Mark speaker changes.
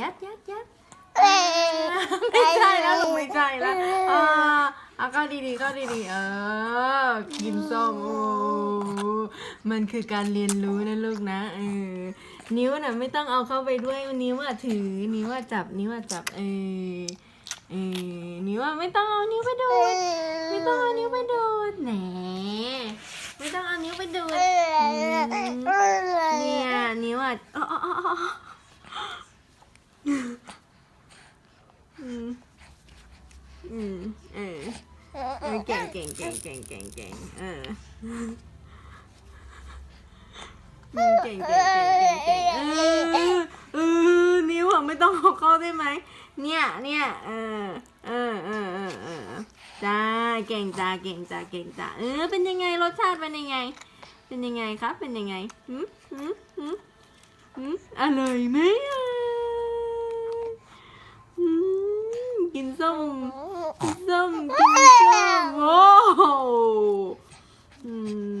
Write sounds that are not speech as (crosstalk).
Speaker 1: ยัดยัดยัดไม่ใช่แล้วลูกไม่ใช่แล้วอ่าเอาก็ดีๆก็ดีๆเออกินส้มโอ้มันคือการเรียนรู้นะลูกนะเออนิ้วน่ะไม่ต้องเอาเข้าไปด้วยนิ้วอะถือ นิ้วอะจับนิ้วอะจับเออเออนิ้วอะไม่ต้องเอานิ้วไปดูดไม่ต้องเอานิ้วไปดูดแหนไม่ต้องเอานิ้วไปดูดเนี่ยนิ้วอะอ๋ออ๋ออ๋ออ๋ออืม อืมเออเออเก่งเก่งเก่งเก่งเก่งเก่งเอออืมเก่งเก่งเก่งเก่งเก่งเออเออนิ้วอะไม่ต้องเอาเข้าได้ไหมเนี่ยเนี่ยเออเออเออเออเออจ้าเก่งจ้าเก่งจ้าเก่งจ้าเออเป็นยังไงรสชาติเป็นยังไง เป็นยังไงครับ เป็นยังไงหืมหืมหืมหืมอร่อยไหมอืมกินส้ม 你那么高 (laughs) 哦。嗯。